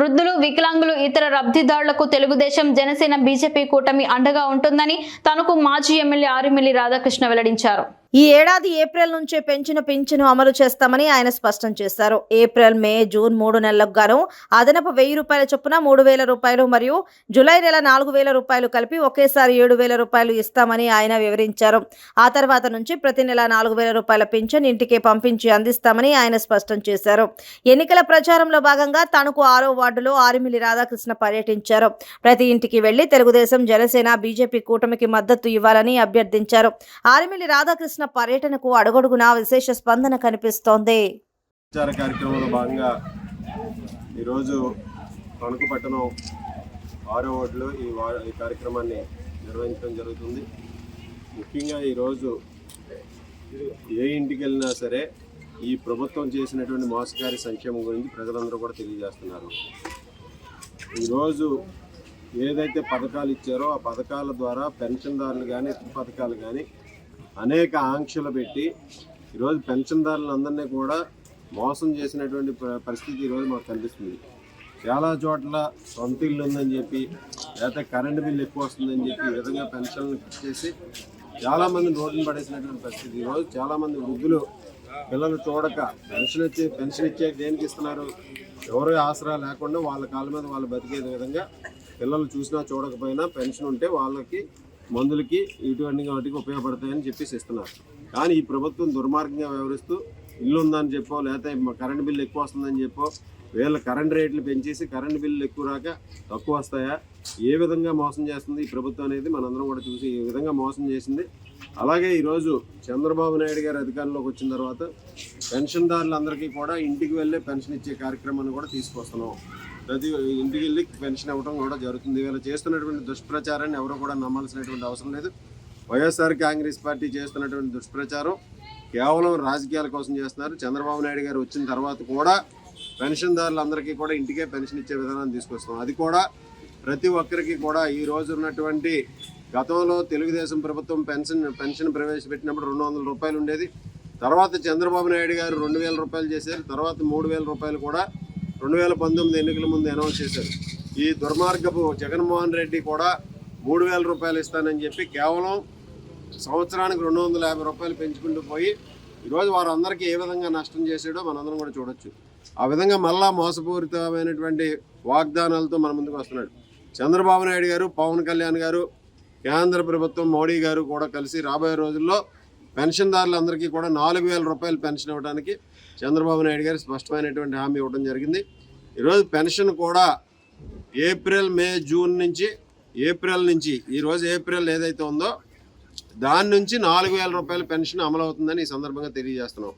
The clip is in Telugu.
వృద్ధులు వికలాంగులు ఇతర లబ్ధిదారులకు తెలుగుదేశం జనసేన బీజేపీ కూటమి అండగా ఉంటుందని తనకు మాజీ ఎమ్మెల్యే ఆరిమిల్లి రాధాకృష్ణ వెల్లడించారు. ఈ ఏడాది ఏప్రిల్ నుంచే పెంచిన పింఛను అమలు చేస్తామని ఆయన స్పష్టం చేశారు. ఏప్రిల్ మే జూన్ మూడు నెలలకు గాను అదనపు వెయ్యి రూపాయల చొప్పున మూడు వేల రూపాయలు మరియు జూలై నెల నాలుగు వేల రూపాయలు కలిపి ఒకేసారి ఏడు వేల రూపాయలు ఇస్తామని ఆయన వివరించారు. ఆ తర్వాత నుంచి ప్రతి నెల నాలుగు వేల రూపాయల పింఛన్ ఇంటికే పంపించి అందిస్తామని ఆయన స్పష్టం చేశారు. ఎన్నికల ప్రచారంలో భాగంగా తణుకు ఆరో వార్డులో ఆరిమిలి రాధాకృష్ణ పర్యటించారు. ప్రతి ఇంటికి వెళ్ళి తెలుగుదేశం జనసేన బీజేపీ కూటమికి మద్దతు ఇవ్వాలని అభ్యర్థించారు. ఆరిమిలి రాధాకృష్ణ పర్యటనకు అడుగడుగునా విశేష స్పందన కనిపిస్తోంది. ప్రచార కార్యక్రమంలో భాగంగా ఈరోజు తణుకు పట్టణం ఆరో వార్డులో ఈ వా ఈ కార్యక్రమాన్ని నిర్వహించడం జరుగుతుంది. ముఖ్యంగా ఈరోజు ఏ ఇంటికి వెళ్ళినా సరే ఈ ప్రభుత్వం చేసినటువంటి మోసకారి సంక్షేమం గురించి ప్రజలందరూ కూడా తెలియజేస్తున్నారు. ఈరోజు ఏదైతే పథకాలు ఇచ్చారో ఆ పథకాల ద్వారా పెన్షన్దారులు కానీ ఇతర పథకాలు కానీ అనేక ఆంక్షలు పెట్టి ఈరోజు పెన్షన్దారులందరినీ కూడా మోసం చేసినటువంటి ప- పరిస్థితి ఈరోజు మాకు కనిపిస్తుంది. చాలా చోట్ల సొంత ఇల్లు ఉందని చెప్పి లేకపోతే కరెంటు బిల్లు ఎక్కువ వస్తుందని చెప్పి ఈ విధంగా పెన్షన్లు చేసి చాలామంది రోడ్డును పడేసినటువంటి పరిస్థితి. ఈరోజు చాలామంది వృద్ధులు పిల్లలు చూడక పెన్షన్ ఇచ్చే పెన్షన్ ఇచ్చే దేనికి ఇస్తున్నారు? ఎవరు ఆసరా లేకుండా వాళ్ళ కాళ్ళ మీద వాళ్ళు బతికే విధంగా పిల్లలు చూసినా చూడకపోయినా పెన్షన్ ఉంటే వాళ్ళకి మందులకి ఇటువంటి వాటికి ఉపయోగపడతాయని చెప్పేసి ఇస్తున్నారు. కానీ ఈ ప్రభుత్వం దుర్మార్గంగా వ్యవహరిస్తూ ఇల్లు ఉందని చెప్పో లేకపోతే కరెంటు కరెంట్ బిల్లు ఎక్కువ వస్తుందని చెప్పో వీళ్ళ కరెంట్ రేట్లు పెంచేసి కరెంట్ బిల్లు ఎక్కువ రాక తక్కువ వస్తాయా? ఏ విధంగా మోసం చేస్తుంది ఈ ప్రభుత్వం అనేది మనందరం కూడా చూసి ఈ విధంగా మోసం చేసింది? అలాగే ఈరోజు చంద్రబాబు నాయుడు గారు అధికారంలోకి వచ్చిన తర్వాత పెన్షన్దారులందరికీ కూడా ఇంటికి వెళ్ళే పెన్షన్ ఇచ్చే కార్యక్రమాన్ని కూడా తీసుకొస్తున్నాం. ప్రతి ఇంటికి వెళ్ళి పెన్షన్ ఇవ్వడం కూడా జరుగుతుంది. వీళ్ళు చేస్తున్నటువంటి దుష్ప్రచారాన్ని ఎవరు కూడా నమ్మాల్సినటువంటి అవసరం లేదు. వైఎస్ఆర్ కాంగ్రెస్ పార్టీ చేస్తున్నటువంటి దుష్ప్రచారం కేవలం రాజకీయాల కోసం చేస్తున్నారు. చంద్రబాబు నాయుడు గారు వచ్చిన తర్వాత కూడా పెన్షన్దారులందరికీ కూడా ఇంటికే పెన్షన్ ఇచ్చే విధానాన్ని తీసుకొస్తాం. అది కూడా ప్రతి ఒక్కరికి కూడా ఈ రోజు ఉన్నటువంటి గతంలో తెలుగుదేశం ప్రభుత్వం పెన్షన్ పెన్షన్ ప్రవేశపెట్టినప్పుడు రెండు వందల రూపాయలు ఉండేది. తర్వాత చంద్రబాబు నాయుడు గారు రెండు వేల రూపాయలు చేశారు. తర్వాత మూడు వేల రూపాయలు కూడా రెండు వేల పంతొమ్మిది ఎన్నికల ముందు అనౌన్స్ చేశారు. ఈ దుర్మార్గపు జగన్మోహన్ రెడ్డి కూడా మూడు వేల రూపాయలు ఇస్తానని చెప్పి కేవలం సంవత్సరానికి రెండు వందల యాభై రూపాయలు పెంచుకుంటూ పోయి ఈరోజు వారందరికీ ఏ విధంగా నష్టం చేసాడో మనందరం కూడా చూడొచ్చు. ఆ విధంగా మళ్ళా మోసపూరితమైనటువంటి వాగ్దానాలతో మన ముందుకు వస్తున్నాడు. చంద్రబాబు నాయుడు గారు పవన్ కళ్యాణ్ గారు కేంద్ర ప్రభుత్వం మోడీ గారు కూడా కలిసి రాబోయే రోజుల్లో పెన్షన్దారులందరికీ కూడా నాలుగు వేల రూపాయలు పెన్షన్ ఇవ్వడానికి చంద్రబాబు నాయుడు గారు స్పష్టమైనటువంటి హామీ ఇవ్వడం జరిగింది. ఈరోజు పెన్షన్ కూడా ఏప్రిల్ మే జూన్ నుంచి ఏప్రిల్ నుంచి ఈరోజు ఏప్రిల్ ఏదైతే ఉందో దాని నుంచి నాలుగు వేల రూపాయల పెన్షన్ అమలు అవుతుందని ఈ సందర్భంగా తెలియజేస్తున్నాం.